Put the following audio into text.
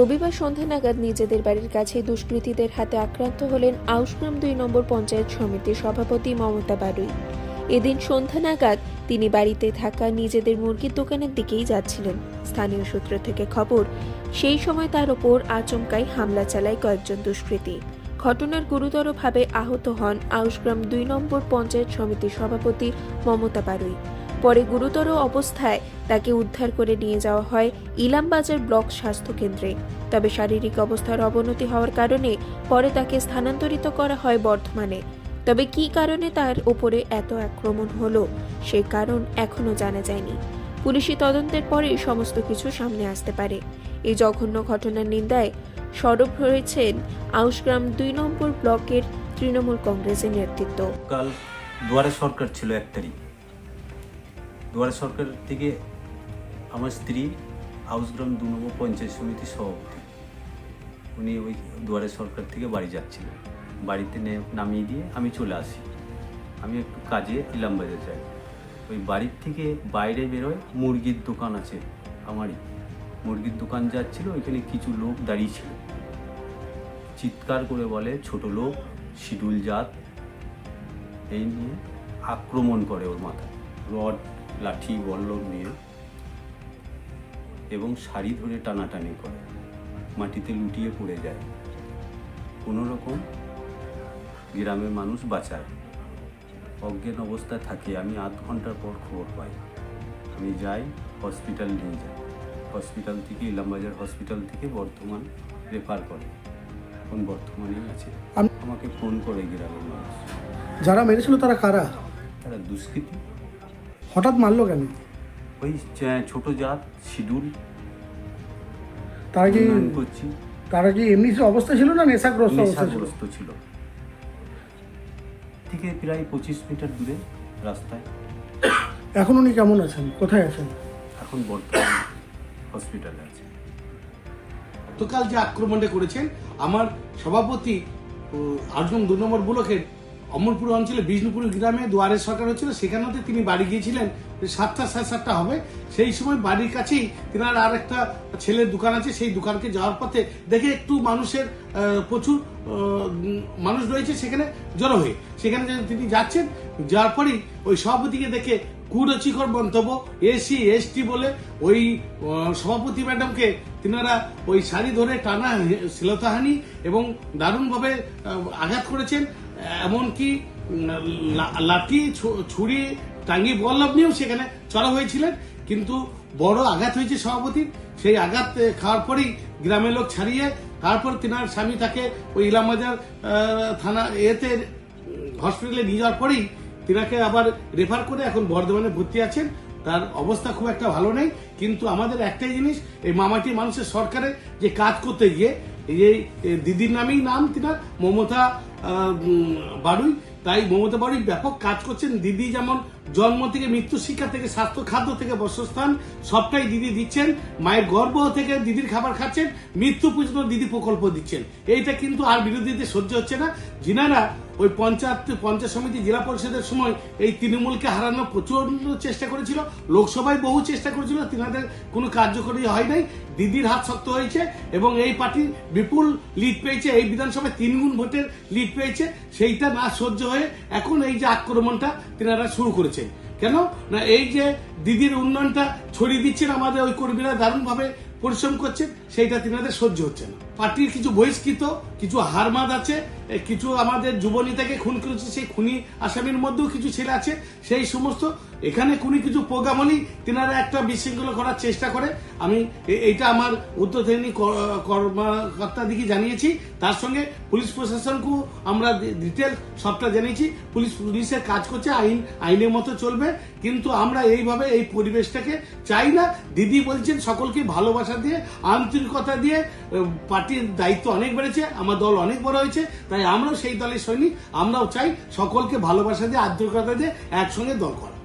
রবিবার সন্ধ্যা নাগাদ নিজেদের বাড়ির কাছে দুষ্কৃতীদের হাতে আক্রান্ত হলেন আউসগ্রাম দুই নম্বর পঞ্চায়েত সমিতির সভাপতি মমতা বারুই। এদিন সন্ধ্যা নাগাদ তিনি বাড়িতে থাকা নিজেদের মুরগির দোকানের দিকেই যাচ্ছিলেন। স্থানীয় সূত্র থেকে খবর, সেই সময় তার ওপর আচমকাই হামলা চালায় কয়েকজন দুষ্কৃতী। ঘটনার গুরুতরভাবে আহত হন আউসগ্রাম দুই নম্বর পঞ্চায়েত সমিতির সভাপতি মমতা বারুই। পরে গুরুতর অবস্থায় তাকে উদ্ধার করে নিয়ে যাওয়া হয় ইলামবাজার ব্লক স্বাস্থ্য কেন্দ্রে। তবে শারীরিক অবস্থার অবনতি হওয়ার কারণে পরে তাকে স্থানান্তরিত করা হয় বর্ধমানে। তবে কি কারণে তার উপরে এত আক্রমণ হলো সেই কারণ এখনও জানা যায়নি। পুলিশি তদন্তের পরেই সমস্ত কিছু সামনে আসতে পারে। এই জঘন্য ঘটনার নিন্দায় সরব হয়েছেন আউসগ্রাম দুই নম্বর ব্লকের তৃণমূল কংগ্রেসের নেতৃত্ব। কাল দুয়ারে সরকার ছিল এক তারিখ। দুয়ারে সরকার থেকে আমার স্ত্রী হাউসগ্রাম দু নম্বর পঞ্চায়েত সমিতির সভাপতি। উনি ওই দুয়ারে সরকার থেকে বাড়ি যাচ্ছিলেন। বাড়িতে নামিয়ে দিয়ে আমি চলে আসি। আমি একটু কাজে ইলাম ইলামবাজার যাই। ওই বাড়ির থেকে বাইরে বেরোয় মুরগির দোকান আছে আমারই। মুরগির দোকান যাচ্ছিল, ওইখানে কিছু লোক দাঁড়িয়ে ছিল। চিৎকার করে বলে, ছোট লোক শিডুল জাত। এই নিয়ে আক্রমণ করে ওর মাথায়। রড লাঠি বল্লম নিয়ে এবং শাড়ি ধরে টানাটানি করে। মাটিতে লুটিয়ে পড়ে যায়। কোনো রকম গ্রামের মানুষ বাঁচায়। অজ্ঞান অবস্থায় থাকে। আমি আধ ঘণ্টার পর খবর পাই। আমি যাই হসপিটাল নিয়ে যাই। হসপিটাল থেকে ইলামবাজার হসপিটাল থেকে বর্ধমান রেফার করে। এখন বর্ধমানেই আছে। আম- আমাকে ফোন করে গ্রামের মানুষ। যারা মেরেছিল তারা কারা? তারা দুষ্কৃতি। হঠাৎ মারলো কেন? ওই ছোট জাত শিডিউল তারা কি করছি। তারা কি এমনি অবস্থা ছিল না নেশাগ্রস্ত অবস্থা ছিল? নেশাগ্রস্ত ছিল। থেকে প্রায় পঁচিশ মিটার দূরে রাস্তায়। এখন উনি কেমন আছেন? কোথায় আছেন? এখন বর্তমান হসপিটালে আছে। গতকাল যে আক্রমণটা করেছেন আমার সভাপতি আজম দু নম্বর ব্লকের অমরপুর অঞ্চলে বিষ্ণুপুর গ্রামে দুয়ারের সরকার হচ্ছিল সেখানেতে তিনি বাড়ি গিয়েছিলেন। সাতটা, সাড়ে সাতটা হবে। সেই সময় বাড়ির কাছেই তেনার আর একটা ছেলের দোকান আছে, সেই দোকানকে যাওয়ার পথে দেখে একটু মানুষের প্রচুর মানুষ রয়েছে সেখানে জড়ো হয়ে। সেখানে তিনি যাচ্ছেন যাওয়ার পরেই ওই সভাপতিকে দেখে কুরুচিকর মন্তব্য এসি এসটি বলে ওই সভাপতি ম্যাডামকে তিনারা ওই শাড়ি ধরে টানা শ্লীলতাহানি এবং দারুণভাবে আঘাত করেছেন। এমনকি লাঠি ছুরি, টাঙ্গি বল্লভ নিয়েও সেখানে চড়া হয়েছিলেন। কিন্তু বড় আঘাত হয়েছে সভাপতির। সেই আঘাত খাওয়ার পরেই গ্রামের লোক ছাড়িয়ে তারপর তিনার স্বামী তাকে ওই ইলামবাজার থানা এতে হসপিটালে নিয়ে যাওয়ার পরেই তিনাকে আবার রেফার করে এখন বর্ধমানে ভর্তি আছেন। তার অবস্থা খুব একটা ভালো নেই। কিন্তু আমাদের একটাই জিনিস, এই মামাটি মানুষের সরকারে যে কাজ করতে গিয়ে, এই দিদির নামেই নাম তিনার, মমতা বাড়ুই। তাই মমতা বাড়ুই ব্যাপক কাজ করছেন। দিদি যেমন জন্ম থেকে মৃত্যু শিক্ষা থেকে স্বাস্থ্য, খাদ্য থেকে বসস্থান, সবটাই দিদি দিচ্ছেন। মায়ের গর্ব থেকে দিদির খাবার খাচ্ছেন। মৃত্যু পর্যন্ত দিদি প্রকল্প দিচ্ছেন। এইটা কিন্তু আর বিরোধীদের সহ্য হচ্ছে না। যিনারা ওই পঞ্চায়েত পঞ্চায়েত সমিতি, জেলা পরিষদের সময় এই তৃণমূলকে হারানোর প্রচণ্ড চেষ্টা করেছিল। লোকসভায় বহু চেষ্টা করেছিল, তিনাদের কোনো কার্যকরী হয় নাই। দিদির হাত শক্ত হয়েছে এবং এই পার্টি বিপুল লিড পেয়েছে। এই বিধানসভায় তিন গুণ ভোটের লিড পেয়েছে। সেইটা না সহ্য হয়ে এখন এই যে আক্রমণটা তিনারা শুরু করেছেন কেন? না, এই যে দিদির উন্নয়নটা ছড়িয়ে দিচ্ছেন আমাদের ওই কর্মীরা, দারুণভাবে পরিশ্রম করছেন। সেইটা তিনাদের সহ্য হচ্ছে না। পার্টির কিছু বহিষ্কৃত, কিছু হারমাদ আছে কিছু আমাদের যুব নেতাকে খুন করেছে, সেই খুনি আসামির মধ্যেও কিছু ছেলে আছে, সেই সমস্ত। এখানে কোনো কিছু প্রোগ্রাম হলেই তিনারা একটা বিশৃঙ্খলা করার চেষ্টা করে। আমি এইটা আমার উত্তরধেনী কর্মকর্তা দিকে জানিয়েছি। তার সঙ্গে পুলিশ প্রশাসনকেও আমরা ডিটেল সবটা জানিয়েছি। পুলিশ পুলিশের কাজ করছে, আইন, আইনের মতো চলবে। কিন্তু আমরা এইভাবে এই পরিবেশটাকে চাই না। দিদি বলছেন, সকলকে ভালোবাসা দিয়ে আন্তরিকতা দিয়ে পার্টির দায়িত্ব অনেক বেড়েছে, আমার দল অনেক বড় হয়েছে, তাই আমরাও সেই দলের সৈনিক, আমরাও চাই সকলকে ভালোবাসা দিয়ে, আন্তরিকতা দিয়ে একসঙ্গে দল করা